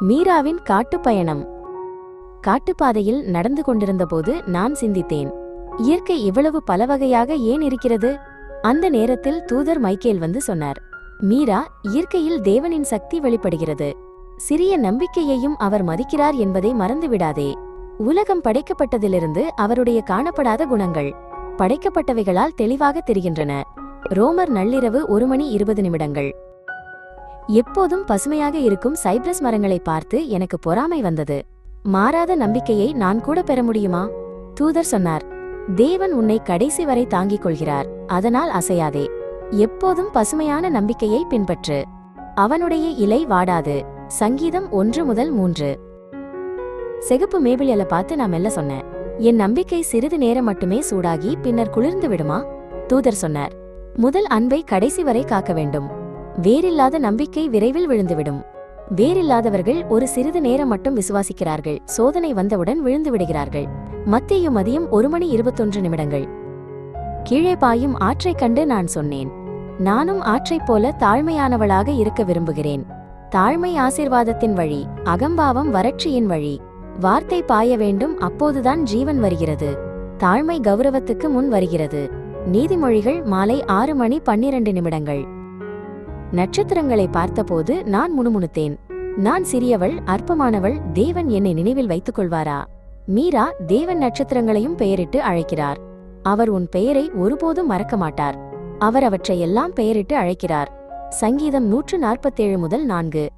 மீராவின் காட்டுப்பயணம். காட்டுப்பாதையில் நடந்து கொண்டிருந்தபோது நான் சிந்தித்தேன். இயற்கை இவ்வளவு பலவகையாக ஏன் இருக்கிறது? அந்த நேரத்தில் தூதர் மைக்கேல் வந்து சொன்னார். மீரா இயற்கையில் தேவனின் சக்தி வெளிப்படுகிறது. சிறிய நம்பிக்கையையும் அவர் மதிக்கிறார் என்பதை மறந்துவிடாதே. உலகம் படைக்கப்பட்டதிலிருந்து அவருடைய காணப்படாத குணங்கள் படைக்கப்பட்டவைகளால் தெளிவாக தெரிகின்றன. ரோமர் நள்ளிரவு ஒரு மணி இருபது நிமிடங்கள். எப்போதும் பசுமையாக இருக்கும் சைப்ரஸ் மரங்களை பார்த்து எனக்கு பொறாமை வந்தது. மாறாத நம்பிக்கையை நான் கூட பெற முடியுமா? தூதர் சொன்னார். தேவன் உன்னை கடைசி வரை தாங்கிக் கொள்கிறார் அதனால் அசையாதே. எப்போதும் பசுமையான நம்பிக்கையை பின்பற்று. அவனுடைய இலை வாடாது. சங்கீதம் ஒன்று முதல் மூன்று. செகப்பு மேபிளியல பார்த்து நான் மெல்ல சொன்னேன். என் நம்பிக்கை சிறிது நேரம் மட்டுமே சூடாகி பின்னர் குளிர்ந்து விடுமா? தூதர் சொன்னார். முதல் அன்பை கடைசி வரை காக்க வேண்டும். வேறில்லாத நம்பிக்கை விரைவில் விழுந்துவிடும். வேறில்லாதவர்கள் ஒரு சிறிது நேரம் மட்டும் விசுவாசிக்கிறார்கள். சோதனை வந்தவுடன் விழுந்து விடுகிறார்கள். மத்திய மதியம் ஒரு மணி இருபத்தொன்று நிமிடங்கள். கீழே பாயும் ஆற்றைக் கண்டு நான் சொன்னேன். நானும் ஆற்றைப் போல தாழ்மையானவளாக இருக்க விரும்புகிறேன். தாழ்மை ஆசீர்வாதத்தின் வழி அகம்பாவம் வறட்சியின் வழி. வார்த்தை பாய வேண்டும் அப்போதுதான் ஜீவன் வருகிறது. தாழ்மை கௌரவத்துக்கு முன் வருகிறது. நீதிமொழிகள் மாலை ஆறு மணி பன்னிரண்டு நிமிடங்கள். நட்சத்திரங்களை பார்த்தபோது நான் முணுமுணுத்தேன். நான் சிறியவள் அற்பமானவள் தேவன் என்னை நினைவில் வைத்துக் கொள்வாரா மீரா தேவன் நட்சத்திரங்களையும் பெயரிட்டு அழைக்கிறார். அவர் உன் பெயரை ஒருபோதும் மறக்க மாட்டார். அவர் அவற்றை எல்லாம் பெயரிட்டு அழைக்கிறார். சங்கீதம் நூற்று நாற்பத்தேழு முதல் நான்கு.